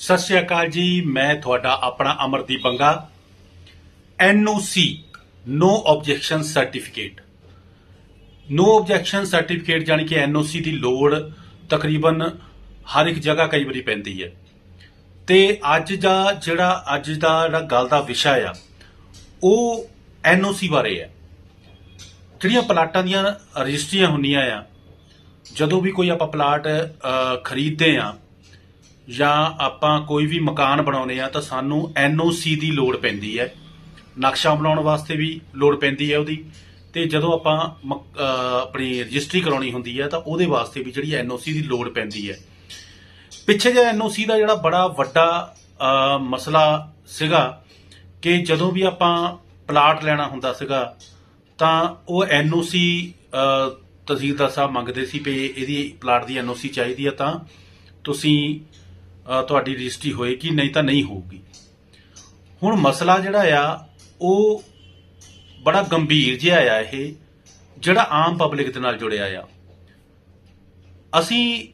ਸਤਿ ਸ਼੍ਰੀ ਅਕਾਲ ਜੀ, ਮੈਂ ਤੁਹਾਡਾ ਆਪਣਾ Amardeep Banga. NOC no objection certificate no objection certificate ਜਾਨੀ ਕਿ NOC ਦੀ ਲੋੜ ਤਕਰੀਬਨ ਹਰ ਇੱਕ ਜਗ੍ਹਾ ਕਈ ਵਾਰੀ ਪੈਂਦੀ ਹੈ। ਤੇ ਅੱਜ ਦਾ ਜਿਹੜਾ ਅੱਜ ਦਾ ਜਿਹੜਾ ਗੱਲ ਦਾ ਵਿਸ਼ਾ ਆ, ਉਹ NOC ਬਾਰੇ ਹੈ। ਜਿਹੜੀਆਂ ਪਲਾਟਾਂ ਦੀਆਂ ਰਜਿਸਟਰੀਆਂ ਹੁੰਦੀਆਂ ਆ, ਜਦੋਂ ਵੀ ਕੋਈ ਆਪਾਂ ਪਲਾਟ ਖਰੀਦਦੇ ਆ ਜਾਂ ਆਪਾਂ ਕੋਈ ਵੀ ਮਕਾਨ ਬਣਾਉਨੇ ਆ ਤਾਂ ਸਾਨੂੰ NOC ਦੀ ਲੋੜ ਪੈਂਦੀ ਹੈ। ਨਕਸ਼ਾ ਬਣਾਉਣ ਵਾਸਤੇ ਵੀ ਲੋੜ ਪੈਂਦੀ ਹੈ ਉਹਦੀ। ਤੇ ਜਦੋਂ ਆਪਾਂ ਮਕ- ਆਪਣੀ ਰਜਿਸਟਰੀ ਕਰਾਉਣੀ ਹੁੰਦੀ ਹੈ ਤਾਂ ਉਹਦੇ ਵਾਸਤੇ ਵੀ ਜਿਹੜੀ NOC ਦੀ ਲੋੜ ਪੈਂਦੀ ਹੈ। ਪਿੱਛੇ ਜੇ NOC ਦਾ ਜਿਹੜਾ ਬੜਾ ਵੱਡਾ ਮਸਲਾ ਸੀਗਾ ਕਿ ਜਦੋਂ ਵੀ ਆਪਾਂ ਪਲਾਟ ਲੈਣਾ ਹੁੰਦਾ ਸੀਗਾ ਤਾਂ ਉਹ NOC ਅਹ, ਤਹਿਸੀਲਦਾਰ ਸਾਹਿਬ ਮੰਗਦੇ ਸੀ ਵੀ ਇਹਦੀ ਪਲਾਟ ਦੀ NOC ਚਾਹੀਦੀ ਹੈ ਤਾਂ ਤੁਸੀਂ ਤੁਹਾਡੀ ਰਜਿਸਟਰੀ ਹੋਏਗੀ ਨਹੀਂ ਤਾਂ ਨਹੀਂ ਹੋਊਗੀ। ਹੁਣ ਮਸਲਾ ਜਿਹੜਾ ਆ, ਉਹ ਬੜਾ ਗੰਭੀਰ ਜਿਹਾ ਆ ਇਹ, ਜਿਹੜਾ ਆਮ ਪਬਲਿਕ ਦੇ ਨਾਲ ਜੁੜਿਆ ਆ। ਅਸੀਂ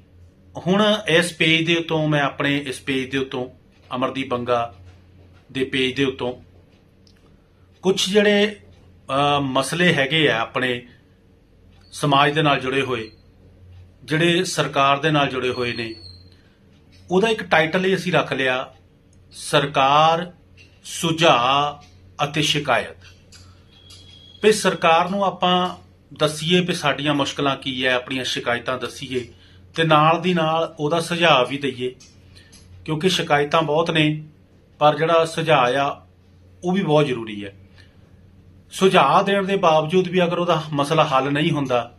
ਹੁਣ ਇਸ ਪੇਜ ਦੇ ਉੱਤੋਂ, ਮੈਂ ਆਪਣੇ ਇਸ ਪੇਜ ਦੇ ਉੱਤੋਂ, ਅਮਰਦੀਪ ਬੰਗਾ ਦੇ ਪੇਜ ਦੇ ਉੱਤੋਂ ਕੁਝ ਜਿਹੜੇ ਮਸਲੇ ਹੈਗੇ ਆ ਆਪਣੇ ਸਮਾਜ ਦੇ ਨਾਲ ਜੁੜੇ ਹੋਏ, ਜਿਹੜੇ ਸਰਕਾਰ ਦੇ ਨਾਲ ਜੁੜੇ ਹੋਏ ਨੇ ਉਹਦਾ ਇੱਕ ਟਾਈਟਲ ਹੀ ਅਸੀਂ ਰੱਖ ਲਿਆ, ਸਰਕਾਰ ਸੁਝਾਅ ਅਤੇ ਸ਼ਿਕਾਇਤ। ਵੀ ਸਰਕਾਰ ਨੂੰ ਆਪਾਂ ਦੱਸੀਏ ਵੀ ਸਾਡੀਆਂ ਮੁਸ਼ਕਲਾਂ ਕੀ ਹੈ, ਆਪਣੀਆਂ ਸ਼ਿਕਾਇਤਾਂ ਦੱਸੀਏ ਤੇ ਨਾਲ ਦੀ ਨਾਲ ਉਹਦਾ ਸੁਝਾਅ ਵੀ ਦਈਏ, ਕਿਉਂਕਿ ਸ਼ਿਕਾਇਤਾਂ ਬਹੁਤ ਨੇ, ਪਰ ਜਿਹੜਾ ਸੁਝਾਅ ਆ, ਉਹ ਵੀ ਬਹੁਤ ਜ਼ਰੂਰੀ ਹੈ। ਸੁਝਾਅ ਦੇਣ ਦੇ ਬਾਵਜੂਦ ਵੀ ਅਗਰ ਉਹਦਾ ਮਸਲਾ ਹੱਲ ਨਹੀਂ ਹੁੰਦਾ,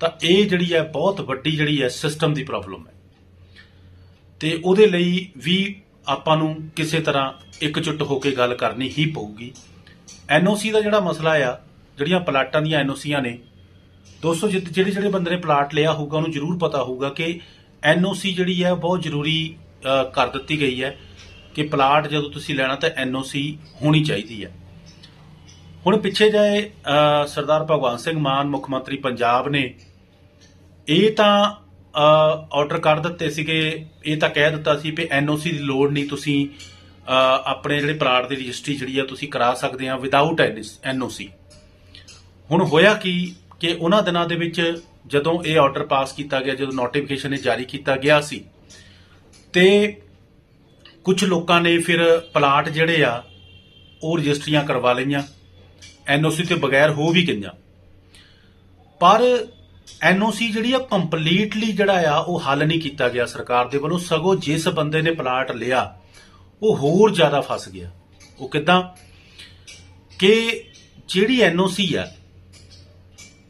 ਤਾਂ ਇਹ ਜਿਹੜੀ ਹੈ ਬਹੁਤ ਵੱਡੀ ਜਿਹੜੀ ਹੈ ਸਿਸਟਮ ਦੀ ਪ੍ਰੋਬਲਮ ਹੈ। ਤੇ ਉਹਦੇ ਲਈ ਵੀ ਆਪਾਂ ਨੂੰ ਕਿਸੇ ਤਰ੍ਹਾਂ ਇਕਜੁੱਟ ਹੋ ਕੇ ਗੱਲ ਕਰਨੀ ਹੀ ਪਊਗੀ। ਐਨਓਸੀ ਦਾ ਜਿਹੜਾ ਮਸਲਾ ਆ, ਜਿਹੜੀਆਂ ਪਲਾਟਾਂ ਦੀਆਂ ਐਨਓਸੀਆਂ ਨੇ, ਦੋਸਤੋ ਜਿ- ਜਿਹੜੇ ਜਿਹੜੇ ਬੰਦੇ ਨੇ ਪਲਾਟ ਲਿਆ ਹੋਊਗਾ, ਉਹਨੂੰ ਜ਼ਰੂਰ ਪਤਾ ਹੋਊਗਾ ਕਿ ਐਨਓਸੀ ਜਿਹੜੀ ਹੈ ਬਹੁਤ ਜ਼ਰੂਰੀ ਕਰ ਦਿੱਤੀ ਗਈ ਹੈ ਕਿ ਪਲਾਟ ਜਦੋਂ ਤੁਸੀਂ ਲੈਣਾ ਤਾਂ ਐਨਓਸੀ ਹੋਣੀ ਚਾਹੀਦੀ ਹੈ। ਹੁਣ ਪਿੱਛੇ ਜਾਏ ਸਰਦਾਰ ਭਗਵੰਤ ਸਿੰਘ ਮਾਨ, ਮੁੱਖ ਮੰਤਰੀ ਪੰਜਾਬ ਨੇ, ਇਹ ਤਾਂ ਆਰਡਰ ਕਰ ਦਿੱਤੇ ਸੀਗੇ, ਇਹ ਤਾਂ ਕਹਿ ਦਿੱਤਾ ਸੀ ਵੀ ਐਨਓਸੀ ਦੀ ਲੋੜ ਨਹੀਂ, ਤੁਸੀਂ ਆਪਣੇ ਜਿਹੜੇ ਪਲਾਟ ਦੀ ਰਜਿਸਟਰੀ ਜਿਹੜੀ ਆ, ਤੁਸੀਂ ਕਰਾ ਸਕਦੇ ਆ ਵਿਦਆਊਟ ਐਨਓਸੀ ਹੁਣ ਹੋਇਆ ਕੀ ਕਿ ਉਹਨਾਂ ਦਿਨਾਂ ਦੇ ਵਿੱਚ ਜਦੋਂ ਇਹ ਆਰਡਰ ਪਾਸ ਕੀਤਾ ਗਿਆ, ਜਦੋਂ ਨੋਟੀਫਿਕੇਸ਼ਨ ਇਹ ਜਾਰੀ ਕੀਤਾ ਗਿਆ ਸੀ, ਤੇ ਕੁਝ ਲੋਕਾਂ ਨੇ ਫਿਰ ਪਲਾਟ ਜਿਹੜੇ ਆ, ਉਹ ਰਜਿਸਟਰੀਆਂ ਕਰਵਾ ਲਈਆਂ। ਐਨਓਸੀ ਤੋਂ ਬਗੈਰ ਹੋ ਵੀ ਗਈਆਂ। ਪਰ ਐਨਓਸੀ ਜਿਹੜੀ ਆ ਕੰਪਲੀਟਲੀ ਜਿਹੜਾ ਆ ਉਹ ਹੱਲ ਨਹੀਂ ਕੀਤਾ ਗਿਆ ਸਰਕਾਰ ਦੇ ਵੱਲੋਂ। ਸਗੋਂ ਜਿਸ ਬੰਦੇ ਨੇ ਪਲਾਟ ਲਿਆ, ਉਹ ਹੋਰ ਜ਼ਿਆਦਾ ਫਸ ਗਿਆ। ਉਹ ਕਿਦਾਂ? ਕਿ ਜਿਹੜੀ ਐਨਓਸੀ ਆ,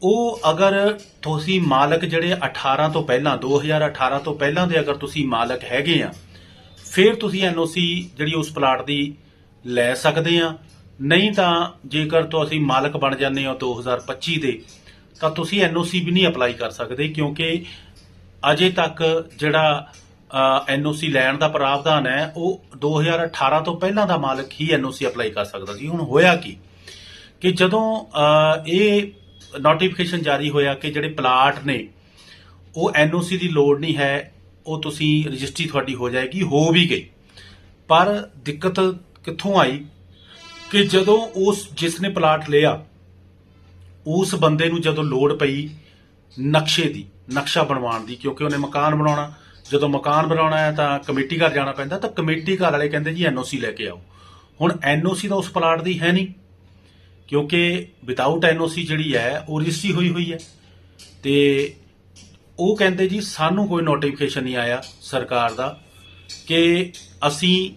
ਉਹ ਅਗਰ ਤੁਸੀਂ ਮਾਲਕ ਜਿਹੜੇ 18 ਤੋਂ ਪਹਿਲਾਂ 2018 ਤੋਂ ਪਹਿਲਾਂ ਦੇ ਅਗਰ ਤੁਸੀਂ ਮਾਲਕ ਹੈਗੇ ਆ, ਫਿਰ ਤੁਸੀਂ ਐਨਓਸੀ ਜਿਹੜੀ ਉਸ ਪਲਾਟ ਦੀ ਲੈ ਸਕਦੇ ਆ। ਨਹੀਂ ਤਾਂ ਜੇਕਰ ਤੁਸੀਂ ਮਾਲਕ ਬਣ ਜਾਂਦੇ ਹੋ 2025 ਦੇ ਤਾਂ ਤੁਸੀਂ ਐਨਓਸੀ ਵੀ ਨਹੀਂ ਅਪਲਾਈ ਕਰ ਸਕਦੇ ਕਿਉਂਕਿ ਅਜੇ ਤੱਕ ਜਿਹੜਾ ਐਨਓਸੀ ਲੈਣ ਦਾ ਪ੍ਰਾਵਧਾਨ ਹੈ, ਉਹ 2018 ਤੋਂ ਪਹਿਲਾਂ ਦਾ ਮਾਲਕ ਹੀ ਐਨਓਸੀ ਅਪਲਾਈ ਕਰ ਸਕਦਾ ਸੀ। ਹੁਣ ਹੋਇਆ ਕੀ? ਕਿ ਜਦੋਂ ਇਹ ਨੋਟੀਫਿਕੇਸ਼ਨ ਜਾਰੀ ਹੋਇਆ ਕਿ ਜਿਹੜੇ ਪਲਾਟ ਨੇ, ਉਹ ਐਨਓਸੀ ਦੀ ਲੋੜ ਨਹੀਂ ਹੈ, ਉਹ ਤੁਸੀਂ ਰਜਿਸਟਰੀ ਤੁਹਾਡੀ ਹੋ ਜਾਏਗੀ, ਹੋ ਵੀ ਗਈ। ਪਰ ਦਿੱਕਤ ਕਿੱਥੋਂ ਆਈ? ਕਿ ਜਦੋਂ ਉਸ, ਜਿਸ ਨੇ ਪਲਾਟ ਲਿਆ ਉਸ ਬੰਦੇ ਨੂੰ ਜਦੋਂ ਲੋੜ ਪਈ ਨਕਸ਼ੇ ਦੀ, ਨਕਸ਼ਾ ਬਣਵਾਉਣ ਦੀ, ਕਿਉਂਕਿ ਉਹਨੇ ਮਕਾਨ ਬਣਾਉਣਾ। ਜਦੋਂ ਮਕਾਨ ਬਣਾਉਣਾ ਹੈ ਤਾਂ ਕਮੇਟੀ ਘਰ ਜਾਣਾ ਪੈਂਦਾ, ਤਾਂ ਕਮੇਟੀ ਘਰ ਵਾਲੇ ਕਹਿੰਦੇ ਜੀ ਐਨਓਸੀ ਲੈ ਕੇ ਆਓ। ਹੁਣ ਐਨਓਸੀ ਤਾਂ ਉਸ ਪਲਾਟ ਦੀ ਹੈ ਨਹੀਂ, ਕਿਉਂਕਿ ਵਿਦਆਊਟ ਐਨਓਸੀ ਜਿਹੜੀ ਹੈ, ਉਹ ਰਜਿਸਟਰੀ ਹੋਈ ਹੋਈ ਹੈ। ਤੇ ਉਹ ਕਹਿੰਦੇ ਜੀ, ਸਾਨੂੰ ਕੋਈ ਨੋਟੀਫਿਕੇਸ਼ਨ ਨਹੀਂ ਆਇਆ ਸਰਕਾਰ ਦਾ ਕਿ ਅਸੀਂ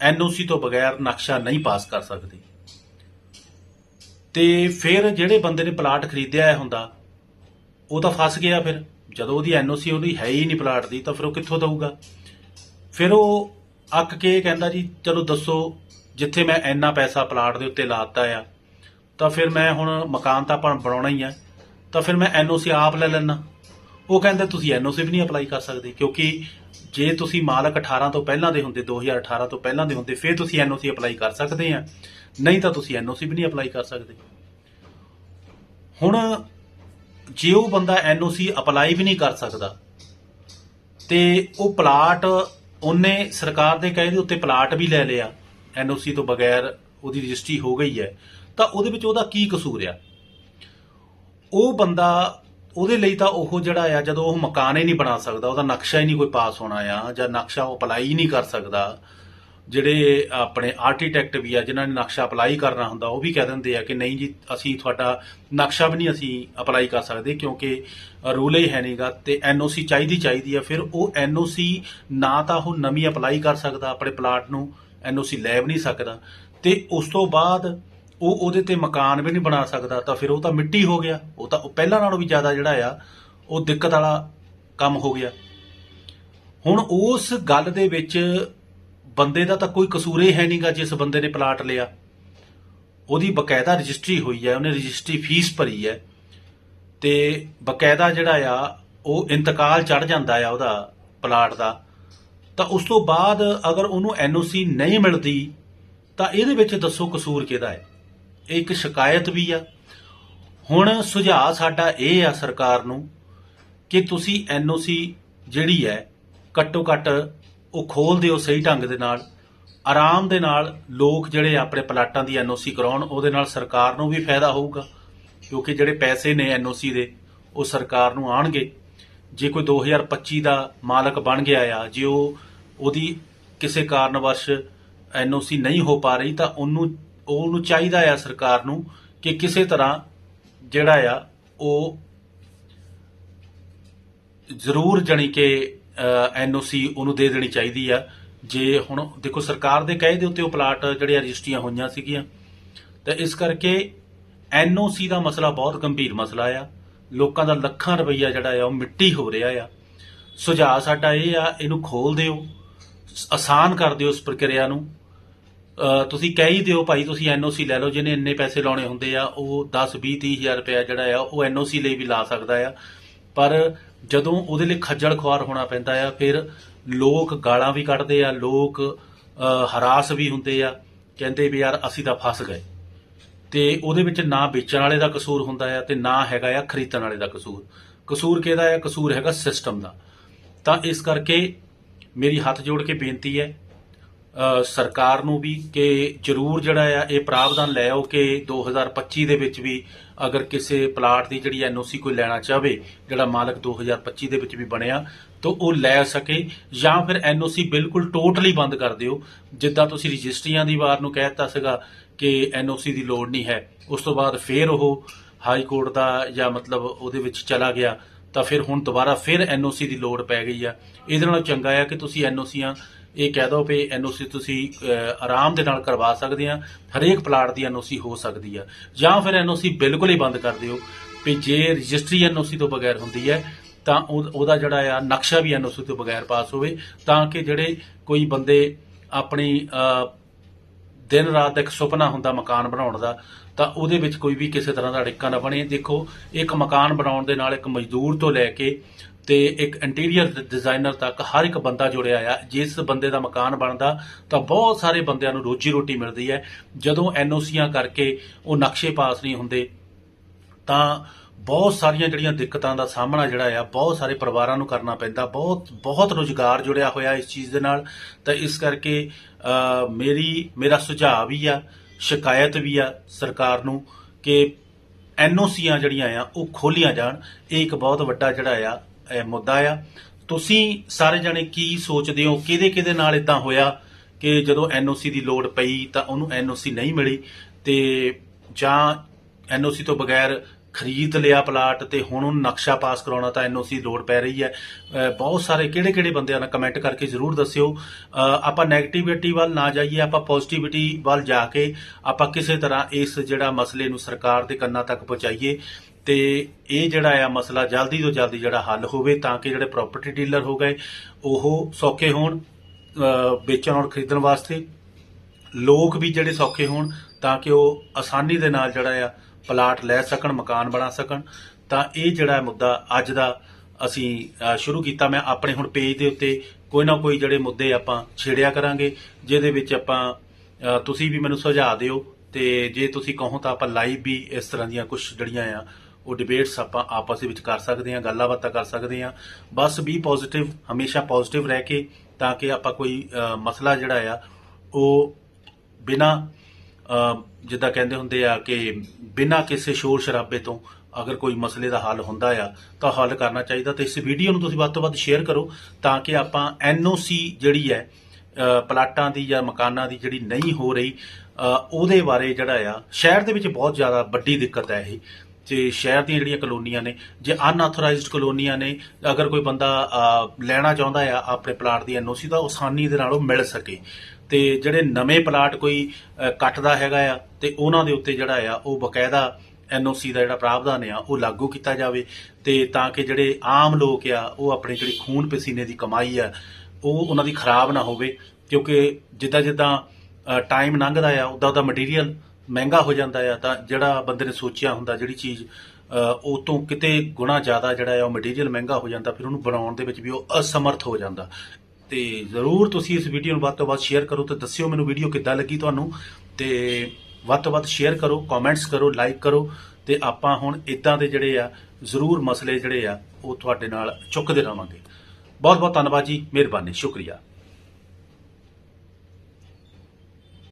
ਐਨਓਸੀ ਤੋਂ ਬਗੈਰ ਨਕਸ਼ਾ ਨਹੀਂ ਪਾਸ ਕਰ ਸਕਦੇ। ਤੇ ਫਿਰ ਜਿਹੜੇ ਬੰਦੇ ਨੇ ਪਲਾਟ ਖਰੀਦਿਆ ਹੁੰਦਾ, ਉਹ ਤਾਂ ਫਸ ਗਿਆ ਫਿਰ। ਜਦੋਂ ਉਹਦੀ ਐਨਓਸੀ ਉਹਦੀ ਹੈ ਹੀ ਨਹੀਂ ਪਲਾਟ ਦੀ, ਤਾਂ ਫਿਰ ਉਹ ਕਿੱਥੋਂ ਦਊਗਾ? ਫਿਰ ਉਹ ਅੱਕ ਕੇ ਕਹਿੰਦਾ ਜੀ, ਚਲੋ ਦੱਸੋ, ਜਿੱਥੇ ਮੈਂ ਇੰਨਾ ਪੈਸਾ ਪਲਾਟ ਦੇ ਉੱਤੇ ਲਾਤਾ ਆ, ਤਾਂ ਫਿਰ ਮੈਂ ਹੁਣ ਮਕਾਨ ਤਾਂ ਆਪਾਂ ਬਣਾਉਣਾ ਹੀ ਆ, ਤਾਂ ਫਿਰ ਮੈਂ ਐਨਓਸੀ ਆਪ ਲੈ ਲੈਣਾ ਉਹ ਕਹਿੰਦੇ ਤੁਸੀਂ ਐਨਓਸੀ ਵੀ ਨਹੀਂ ਅਪਲਾਈ ਕਰ ਸਕਦੇ, ਕਿਉਂਕਿ ਜੇ ਤੁਸੀਂ ਮਾਲਕ 18 ਤੋਂ ਪਹਿਲਾਂ ਦੇ ਹੁੰਦੇ 2018 ਤੋਂ ਪਹਿਲਾਂ ਦੇ ਹੁੰਦੇ, ਫਿਰ ਤੁਸੀਂ ਐਨਓਸੀ ਅਪਲਾਈ ਕਰ ਸਕਦੇ ਆ। ਨਹੀਂ ਤਾਂ ਤੁਸੀਂ ਐਨਓਸੀ ਵੀ ਨਹੀਂ ਅਪਲਾਈ ਕਰ ਸਕਦੇ। ਹੁਣ ਜੇ ਉਹ ਬੰਦਾ ਐਨਓਸੀ ਅਪਲਾਈ ਵੀ ਨਹੀਂ ਕਰ ਸਕਦਾ, ਤੇ ਉਹ ਪਲਾਟ ਉਹਨੇ ਸਰਕਾਰ ਦੇ ਕਹੇ ਦੇ ਉੱਤੇ ਪਲਾਟ ਵੀ ਲੈ ਲਿਆ, ਐਨਓਸੀ ਤੋਂ ਬਗੈਰ ਉਹਦੀ ਰਜਿਸਟਰੀ ਹੋ ਗਈ ਹੈ, ਤਾਂ ਉਹਦੇ ਵਿੱਚ ਉਹਦਾ ਕੀ ਕਸੂਰ ਆ? ਉਹ ਬੰਦਾ ਉਹਦੇ ਲਈ ਤਾਂ ਉਹ ਜਿਹੜਾ ਆ, ਜਦੋਂ ਉਹ ਮਕਾਨ ਹੀ ਨਹੀਂ ਬਣਾ ਸਕਦਾ, ਉਹਦਾ ਨਕਸ਼ਾ ਹੀ ਨਹੀਂ ਕੋਈ ਪਾਸ ਹੋਣਾ ਆ, ਜਾਂ ਨਕਸ਼ਾ ਉਹ ਅਪਲਾਈ ਹੀ ਨਹੀਂ ਕਰ ਸਕਦਾ। ਜਿਹੜੇ ਆਪਣੇ ਆਰਕੀਟੈਕਟ ਵੀ ਆ, ਜਿਨ੍ਹਾਂ ਨੇ ਨਕਸ਼ਾ ਅਪਲਾਈ ਕਰਨਾ ਹੁੰਦਾ, ਉਹ ਵੀ ਕਹਿ ਦਿੰਦੇ ਆ ਕਿ ਨਹੀਂ ਜੀ, ਅਸੀਂ ਤੁਹਾਡਾ ਨਕਸ਼ਾ ਵੀ ਨਹੀਂ ਅਸੀਂ ਅਪਲਾਈ ਕਰ ਸਕਦੇ, ਕਿਉਂਕਿ ਰੂਲ ਹੀ ਹੈ ਨਹੀਂਗਾ ਤੇ ਐਨਓਸੀ ਚਾਹੀਦੀ ਚਾਹੀਦੀ ਆ। ਫਿਰ ਉਹ ਐਨਓਸੀ ਨਾ ਤਾਂ ਉਹ ਨਵੀਂ ਅਪਲਾਈ ਕਰ ਸਕਦਾ ਆਪਣੇ ਪਲਾਟ ਨੂੰ ਐਨਓਸੀ ਲੈ ਵੀ ਨਹੀਂ ਸਕਦਾ। ਤੇ ਉਸ ਤੋਂ ਬਾਅਦ ਉਹ ਉਹਦੇ ਤੇ ਮਕਾਨ ਵੀ ਨਹੀਂ ਬਣਾ ਸਕਦਾ, ਤਾਂ ਫਿਰ ਉਹ ਤਾਂ ਮਿੱਟੀ ਹੋ ਗਿਆ। ਉਹ ਤਾਂ ਉਹ ਪਹਿਲਾਂ ਨਾਲੋਂ ਵੀ ਜ਼ਿਆਦਾ ਜਿਹੜਾ ਆ, ਉਹ ਦਿੱਕਤ ਵਾਲਾ ਕੰਮ ਹੋ ਗਿਆ। ਹੁਣ ਉਸ ਗੱਲ ਦੇ ਵਿੱਚ ਬੰਦੇ ਦਾ ਤਾਂ ਕੋਈ ਕਸੂਰ ਹੀ ਹੈ ਨਹੀਂਗਾ ਜਿਸ ਬੰਦੇ ਨੇ ਪਲਾਟ ਲਿਆ। ਉਹਦੀ ਬਕਾਇਦਾ ਰਜਿਸਟਰੀ ਹੋਈ ਹੈ, ਉਹਨੇ ਰਜਿਸਟਰੀ ਫੀਸ ਭਰੀ ਹੈ। ਤੇ ਬਕਾਇਦਾ ਜਿਹੜਾ ਆ, ਉਹ ਇੰਤਕਾਲ ਚੜ ਜਾਂਦਾ ਆ ਉਹਦਾ ਪਲਾਟ ਦਾ। ਤਾਂ ਉਸ ਤੋਂ ਬਾਅਦ ਅਗਰ ਉਹਨੂੰ ਐਨਓਸੀ ਨਹੀਂ ਮਿਲਦੀ, ਤਾਂ ਇਹਦੇ ਵਿੱਚ ਦੱਸੋ ਕਸੂਰ ਕਿਹਦਾ ਹੈ? ਇਹ ਇੱਕ ਸ਼ਿਕਾਇਤ ਵੀ ਆ। ਹੁਣ ਸੁਝਾਅ ਸਾਡਾ ਇਹ ਆ ਸਰਕਾਰ ਨੂੰ ਕਿ ਤੁਸੀਂ ਐਨਓਸੀ ਜਿਹੜੀ ਹੈ, ਘੱਟੋ ਘੱਟ ਉਹ ਖੋਲ ਦਿਓ ਸਹੀ ਢੰਗ ਦੇ ਨਾਲ। ਆਰਾਮ ਦੇ ਨਾਲ ਲੋਕ ਜਿਹੜੇ ਆਪਣੇ ਪਲਾਟਾਂ ਦੀ ਐਨਓਸੀ ਕਰਾਉਣ, ਉਹਦੇ ਨਾਲ ਸਰਕਾਰ ਨੂੰ ਵੀ ਫਾਇਦਾ ਹੋਊਗਾ। ਕਿਉਂਕਿ ਜਿਹੜੇ ਪੈਸੇ ਨੇ ਐਨਓਸੀ ਦੇ, ਉਹ ਸਰਕਾਰ ਨੂੰ ਆਣਗੇ ਜੇ ਕੋਈ 2025 ਦਾ ਮਾਲਕ ਬਣ ਗਿਆ ਆ, ਜੇ ਉਹ ਉਹਦੀ ਕਿਸੇ ਕਾਰਨਵਸ਼ ਐਨਓਸੀ ਨਹੀਂ ਹੋ ਪਾ ਰਹੀ, ਤਾਂ ਉਹਨੂੰ ਉਹਨੂੰ ਚਾਹੀਦਾ ਆ ਸਰਕਾਰ ਨੂੰ ਕਿ ਕਿਸੇ ਤਰ੍ਹਾਂ ਜਿਹੜਾ ਆ ਉਹ ਜ਼ਰੂਰ ਜਣੀ ਕਿ ਐਨਓਸੀ ਉਹਨੂੰ ਦੇ ਦੇਣੀ ਚਾਹੀਦੀ ਆ। ਜੇ ਹੁਣ ਦੇਖੋ ਸਰਕਾਰ ਦੇ ਕਹੇ ਦੇ ਉੱਤੇ ਉਹ ਪਲਾਟ ਜਿਹੜੇ ਰਜਿਸਟਰੀਆਂ ਹੋਈਆਂ ਸੀਗੀਆਂ, ਤਾਂ ਇਸ ਕਰਕੇ ਐਨਓਸੀ ਦਾ ਮਸਲਾ ਬਹੁਤ ਗੰਭੀਰ ਮਸਲਾ ਆ। ਲੋਕਾਂ ਦਾ ਲੱਖਾਂ ਰੁਪਈਆ ਜਿਹੜਾ ਆ ਉਹ ਮਿੱਟੀ ਹੋ ਰਿਹਾ ਆ। ਸੁਝਾਅ ਸਾਡਾ ਇਹ ਆ, ਇਹਨੂੰ ਖੋਲ ਦਿਓ ਆਸਾਨ ਕਰ ਦਿਓ ਇਸ ਪ੍ਰਕਿਰਿਆ ਨੂੰ। ਤੁਸੀਂ ਕਹਿ ਹੀ ਦਿਓ ਭਾਈ, ਤੁਸੀਂ ਐਨਓਸੀ ਲੈ ਲਓ, ਜਿਹਨੇ ਇੰਨੇ ਪੈਸੇ ਲਾਉਣੇ ਹੁੰਦੇ ਆ, ਉਹ 10 20 30 ਹਜ਼ਾਰ ਰੁਪਇਆ ਜਿਹੜਾ ਆ, ਉਹ ਐਨਓਸੀ ਲਈ ਵੀ ਲਾ ਸਕਦਾ ਆ। ਪਰ ਜਦੋਂ ਉਹਦੇ ਲਈ ਖੱਜਲ ਖੁਆਰ ਹੋਣਾ ਪੈਂਦਾ ਆ, ਫਿਰ ਲੋਕ ਗਾਲਾਂ ਵੀ ਕੱਢਦੇ ਆ, ਲੋਕ ਹਰਾਸ ਵੀ ਹੁੰਦੇ ਆ, ਕਹਿੰਦੇ ਵੀ ਯਾਰ ਅਸੀਂ ਤਾਂ ਫਸ ਗਏ। ਤੇ ਉਹਦੇ ਵਿੱਚ ਨਾ ਵੇਚਣ ਵਾਲੇ ਦਾ ਕਸੂਰ ਹੁੰਦਾ ਆ ਤੇ ਨਾ ਹੈਗਾ ਆ ਖਰੀਦਣ ਵਾਲੇ ਦਾ ਕਸੂਰ। ਕਸੂਰ ਕਿਹਦਾ ਆ? ਕਸੂਰ ਹੈਗਾ ਸਿਸਟਮ ਦਾ। ਤਾਂ ਇਸ ਕਰਕੇ ਮੇਰੀ ਹੱਥ ਜੋੜ ਕੇ ਬੇਨਤੀ ਹੈ ਸਰਕਾਰ ਨੂੰ ਵੀ ਕਿ ਜਰੂਰ ਜਿਹੜਾ ਆ ਇਹ ਪ੍ਰਾਵਧਾਨ ਲੈ ਆਓ ਕਿ 2025 ਦੇ ਵਿੱਚ ਵੀ ਅਗਰ ਕਿਸੇ ਪਲਾਟ ਦੀ ਜਿਹੜੀ ਐਨਓਸੀ ਕੋਈ ਲੈਣਾ ਚਾਹਵੇ, ਜਿਹੜਾ ਮਾਲਕ 2025 ਦੇ ਵਿੱਚ ਵੀ ਬਣਿਆ, ਤਾਂ ਉਹ ਲੈ ਸਕੇ ਜਾਂ ਫਿਰ ਐਨਓਸੀ ਬਿਲਕੁਲ ਟੋਟਲੀ ਬੰਦ ਕਰ ਦਿਓ। ਜਿੱਦਾਂ ਤੁਸੀਂ ਰਜਿਸਟਰੀਆਂ ਦੀ ਵਾਰ ਨੂੰ ਕਹਿ ਦਿੱਤਾ ਸੀਗਾ ਕਿ ਐਨਓਸੀ ਦੀ ਲੋੜ ਨਹੀਂ ਹੈ, ਉਸ ਤੋਂ ਬਾਅਦ ਫਿਰ ਉਹ ਹਾਈ ਕੋਰਟ ਦਾ ਜਾਂ ਮਤਲਬ ਉਹਦੇ ਵਿੱਚ ਚਲਾ ਗਿਆ, ਤਾਂ ਫਿਰ ਹੁਣ ਦੁਬਾਰਾ ਫਿਰ ਐਨਓਸੀ ਦੀ ਲੋੜ ਪੈ ਗਈ ਆ। ਇਹਦੇ ਨਾਲੋਂ ਚੰਗਾ ਆ ਕਿ ਤੁਸੀਂ ਐਨਓਸੀਆਂ ਇਹ ਕਹਿ ਦੋ ਵੀ ਐਨਓਸੀ ਤੁਸੀਂ ਆਰਾਮ ਦੇ ਨਾਲ ਕਰਵਾ ਸਕਦੇ ਆ ਹਰੇਕ ਪਲਾਟ ਦੀ ਐਨਓਸੀ ਹੋ ਸਕਦੀ ਆ। ਜਾਂ ਫਿਰ ਐਨਓਸੀ ਬਿਲਕੁਲ ਹੀ ਬੰਦ ਕਰ ਦਿਓ ਵੀ ਜੇ ਰਜਿਸਟਰੀ ਐਨਓਸੀ ਤੋਂ ਬਗੈਰ ਹੁੰਦੀ ਹੈ, ਤਾਂ ਉਹ- ਉਹਦਾ ਜਿਹੜਾ ਆ ਨਕਸ਼ਾ ਵੀ ਐਨਓਸੀ ਤੋਂ ਬਗੈਰ ਪਾਸ ਹੋਵੇ, ਤਾਂ ਕਿ ਜਿਹੜੇ ਕੋਈ ਬੰਦੇ ਆਪਣੀ ਦਿਨ ਰਾਤ ਦਾ ਇੱਕ ਸੁਪਨਾ ਹੁੰਦਾ ਮਕਾਨ ਬਣਾਉਣ ਦਾ, ਤਾਂ ਉਹਦੇ ਵਿੱਚ ਕੋਈ ਵੀ ਕਿਸੇ ਤਰ੍ਹਾਂ ਦਾ ਅੜਿੱਕਾ ਨਾ ਬਣੇ। ਦੇਖੋ, ਇੱਕ ਮਕਾਨ ਬਣਾਉਣ ਦੇ ਨਾਲ ਇੱਕ ਮਜ਼ਦੂਰ ਤੋਂ ਲੈ ਕੇ ਤੇ ਇੱਕ ਇੰਟੀਰੀਅਰ ਡਿਜ਼ਾਈਨਰ ਤੱਕ ਹਰ ਇੱਕ ਬੰਦਾ ਜੁੜਿਆ ਆ, ਜਿਸ ਬੰਦੇ ਦਾ ਮਕਾਨ ਬਣਦਾ, ਤਾਂ ਬਹੁਤ ਸਾਰੇ ਬੰਦਿਆਂ ਨੂੰ ਰੋਜੀ ਰੋਟੀ ਮਿਲਦੀ ਹੈ। ਜਦੋਂ ਐਨਓਸੀਆਂ ਕਰਕੇ ਉਹ ਨਕਸ਼ੇ ਪਾਸ ਨਹੀਂ ਹੁੰਦੇ, ਤਾਂ ਬਹੁਤ ਸਾਰੀਆਂ ਜਿਹੜੀਆਂ ਦਿੱਕਤਾਂ ਦਾ ਸਾਹਮਣਾ ਜਿਹੜਾ ਆ, ਬਹੁਤ ਸਾਰੇ ਪਰਿਵਾਰਾਂ ਨੂੰ ਕਰਨਾ ਪੈਂਦਾ, ਬਹੁਤ ਬਹੁਤ ਰੁਜ਼ਗਾਰ ਜੁੜਿਆ ਹੋਇਆ ਇਸ ਚੀਜ਼ ਦੇ ਨਾਲ। ਤਾਂ ਇਸ ਕਰਕੇ ਮੇਰੀ, ਮੇਰਾ ਸੁਝਾਅ ਵੀ ਆ, ਸ਼ਿਕਾਇਤ ਵੀ ਆ ਸਰਕਾਰ ਨੂੰ ਕਿ ਐਨਓਸੀਆਂ ਜਿਹੜੀਆਂ ਆ, ਉਹ ਖੋਲੀਆਂ ਜਾਣ। ਇਹ ਇੱਕ ਬਹੁਤ ਵੱਡਾ ਜਿਹੜਾ ਆ ਮੁੱਦਾ ਆ। ਤੁਸੀਂ ਸਾਰੇ ਜਣੇ ਕੀ ਸੋਚਦੇ ਹੋ? ਕਿਹਦੇ ਕਿਹਦੇ ਨਾਲ ਇਦਾਂ ਹੋਇਆ ਕਿ ਜਦੋਂ ਐਨਓਸੀ ਦੀ ਲੋੜ ਪਈ ਤਾਂ ਉਹਨੂੰ ਐਨਓਸੀ ਨਹੀਂ ਮਿਲੀ ਤੇ ਜਾਂ ਐਨਓਸੀ ਤੋਂ ਬਗੈਰ ਖਰੀਦ ਲਿਆ ਪਲਾਟ ਤੇ ਹੁਣ ਉਹਨੂੰ ਨਕਸ਼ਾ ਪਾਸ ਕਰਾਉਣਾ ਤਾਂ ਐਨਓਸੀ ਲੋੜ ਪੈ ਰਹੀ ਹੈ। ਬਹੁਤ ਸਾਰੇ ਕਿਹੜੇ ਕਿਹੜੇ ਬੰਦਿਆਂ ਨਾਲ ਕਮੈਂਟ ਕਰਕੇ ਜ਼ਰੂਰ ਦੱਸਿਓ। ਆਪਾਂ 네ਗੇਟਿਵਿਟੀ ਵੱਲ ਨਾ ਜਾਈਏ, ਆਪਾਂ ਪੋਜ਼ਿਟਿਵਿਟੀ ਵੱਲ ਜਾ ਕੇ ਆਪਾਂ ਕਿਸੇ ਤਰ੍ਹਾਂ ਇਸ ਜਿਹੜਾ ਮਸਲੇ ਨੂੰ ਸਰਕਾਰ ਦੇ ਕੰਨਾਂ ਤੱਕ ਪਹੁੰਚਾਈਏ। ਤੇ ਇਹ ਜਿਹੜਾ ਆ ਮਸਲਾ ਜਲਦੀ ਤੋਂ ਜਲਦੀ ਜਿਹੜਾ ਹੱਲ ਹੋਵੇ ਤਾਂ ਕਿ ਜਿਹੜੇ ਪ੍ਰਾਪਰਟੀ ਡੀਲਰ ਹੋ ਗਏ, ਉਹ ਸੌਖੇ ਹੋਣ ਵੇਚਣ ਔਰ ਖਰੀਦਣ ਵਾਸਤੇ। ਲੋਕ ਵੀ ਜਿਹੜੇ ਸੌਖੇ ਹੋਣ ਤਾਂ ਕਿ ਉਹ ਆਸਾਨੀ ਦੇ ਨਾਲ ਜਿਹੜਾ ਆ ਪਲਾਟ ਲੈ ਸਕਣ, ਮਕਾਨ ਬਣਾ ਸਕਣ। ਤਾਂ ਇਹ ਜਿਹੜਾ ਮੁੱਦਾ ਅੱਜ ਦਾ ਅਸੀਂ ਸ਼ੁਰੂ ਕੀਤਾ। ਮੈਂ ਆਪਣੇ ਹੁਣ ਪੇਜ ਦੇ ਉੱਤੇ ਕੋਈ ਨਾ ਕੋਈ ਜਿਹੜੇ ਮੁੱਦੇ ਆਪਾਂ ਛੇੜਿਆ ਕਰਾਂਗੇ, ਜਿਹਦੇ ਵਿੱਚ ਆਪਾਂ ਤੁਸੀਂ ਵੀ ਮੈਨੂੰ ਸੁਝਾਅ ਦਿਓ ਤੇ ਜੇ ਤੁਸੀਂ ਕਹੋ ਤਾਂ ਆਪਾਂ ਲਾਈਵ ਵੀ ਇਸ ਤਰ੍ਹਾਂ ਦੀਆਂ ਕੁਝ ਜਿਹੜੀਆਂ ਆ ਉਹ ਡਿਬੇਟਸ ਆਪਾਂ ਆਪਸ ਦੇ ਵਿੱਚ ਕਰ ਸਕਦੇ ਹਾਂ ਗੱਲਾਂ ਬਾਤਾਂ ਕਰ ਸਕਦੇ ਹਾਂ। ਬਸ ਵੀ ਪੋਜ਼ਿਟਿਵ ਹਮੇਸ਼ਾ ਪੋਜ਼ਿਟਿਵ ਰਹਿ ਕੇ ਤਾਂ ਕਿ ਆਪਾਂ ਕੋਈ ਮਸਲਾ ਜਿਹੜਾ ਆ, ਉਹ ਬਿਨਾ ਜਿੱਦਾਂ ਕਹਿੰਦੇ ਹੁੰਦੇ ਆ ਕਿ ਬਿਨਾ ਕਿਸੇ ਸ਼ੋਰ ਸ਼ਰਾਬੇ ਤੋਂ ਅਗਰ ਕੋਈ ਮਸਲੇ ਦਾ ਹੱਲ ਹੁੰਦਾ ਆ, ਤਾਂ ਹੱਲ ਕਰਨਾ ਚਾਹੀਦਾ। ਤੇ ਇਸ ਵੀਡੀਓ ਨੂੰ ਤੁਸੀਂ ਵੱਧ ਤੋਂ ਵੱਧ ਸ਼ੇਅਰ ਕਰੋ ਤਾਂ ਕਿ ਆਪਾਂ ਐਨਓਸੀ ਜਿਹੜੀ ਹੈ ਪਲਾਟਾਂ ਦੀ ਜਾਂ ਮਕਾਨਾਂ ਦੀ ਜਿਹੜੀ ਨਹੀਂ ਹੋ ਰਹੀ ਉਹਦੇ ਬਾਰੇ ਜਿਹੜਾ ਆ, ਸ਼ਹਿਰ ਦੇ ਵਿੱਚ ਬਹੁਤ ਜ਼ਿਆਦਾ ਵੱਡੀ ਦਿੱਕਤ ਹੈ ਇਹ। ਤੇ ਸ਼ਹਿਰ ਦੀਆਂ ਜਿਹੜੀਆਂ ਕਲੋਨੀਆਂ ਨੇ, ਜੇ ਅਨਆਥੋਰਾਈਜ਼ਡ ਕਲੋਨੀਆਂ ਨੇ, ਅਗਰ ਕੋਈ ਬੰਦਾ ਲੈਣਾ ਚਾਹੁੰਦਾ ਆ ਆਪਣੇ ਪਲਾਟ ਦੀ ਐਨਓਸੀ ਤਾਂ ਉਹ ਆਸਾਨੀ ਦੇ ਨਾਲ ਉਹ ਮਿਲ ਸਕੇ। ਤੇ ਜਿਹੜੇ ਨਵੇਂ ਪਲਾਟ ਕੋਈ ਕੱਟਦਾ ਹੈਗਾ ਆ, ਤੇ ਉਹਨਾਂ ਦੇ ਉੱਤੇ ਜਿਹੜਾ ਆ, ਉਹ ਬਕਾਇਦਾ ਐਨਓਸੀ ਦਾ ਜਿਹੜਾ ਪ੍ਰਾਵਧਾਨ ਆ, ਉਹ ਲਾਗੂ ਕੀਤਾ ਜਾਵੇ। ਤੇ ਤਾਂ ਕਿ ਜਿਹੜੇ ਆਮ ਲੋਕ ਆ, ਉਹ ਆਪਣੀ ਜਿਹੜੀ ਖੂਨ ਪਸੀਨੇ ਦੀ ਕਮਾਈ ਆ, ਉਹ ਉਹਨਾਂ ਦੀ ਖਰਾਬ ਨਾ ਹੋਵੇ। ਕਿਉਂਕਿ ਜਿੱਦਾਂ ਜਿੱਦਾਂ ਟਾਈਮ ਲੰਘਦਾ ਆ ਉਦਾਂ ਉਦਾਂ ਮਟੀਰੀਅਲ ਮਹਿੰਗਾ ਹੋ ਜਾਂਦਾ ਆ, ਤਾਂ ਜਿਹੜਾ ਬੰਦੇ ਨੇ ਸੋਚਿਆ ਹੁੰਦਾ ਜਿਹੜੀ ਚੀਜ਼ ਉਹ ਤੋਂ ਕਿਤੇ ਗੁਣਾ ਜ਼ਿਆਦਾ ਜਿਹੜਾ ਆ, ਉਹ ਮਟੀਰੀਅਲ ਮਹਿੰਗਾ ਹੋ ਜਾਂਦਾ, ਫਿਰ ਉਹਨੂੰ ਬਣਾਉਣ ਦੇ ਵਿੱਚ ਵੀ ਉਹ ਅਸਮਰਥ ਹੋ ਜਾਂਦਾ। ਤੇ ਜ਼ਰੂਰ ਤੁਸੀਂ ਇਸ ਵੀਡੀਓ ਨੂੰ ਵੱਧ ਤੋਂ ਵੱਧ ਸ਼ੇਅਰ ਕਰੋ ਤੇ ਦੱਸਿਓ ਮੈਨੂੰ ਵੀਡੀਓ ਕਿੱਦਾਂ ਲੱਗੀ ਤੁਹਾਨੂੰ। ਤੇ ਵੱਧ ਤੋਂ ਵੱਧ ਸ਼ੇਅਰ ਕਰੋ ਕਮੈਂਟਸ ਕਰੋ ਲਾਈਕ ਕਰੋ ਤੇ ਆਪਾਂ ਹੁਣ ਇਦਾਂ ਦੇ ਜਿਹੜੇ ਆ, ਜ਼ਰੂਰ ਮਸਲੇ ਜਿਹੜੇ ਆ, ਉਹ ਤੁਹਾਡੇ ਨਾਲ ਚੁੱਕਦੇ ਰਵਾਂਗੇ ਬਹੁਤ ਬਹੁਤ ਧੰਨਵਾਦ ਜੀ, ਮਿਹਰਬਾਨੀ, ਸ਼ੁਕਰੀਆ।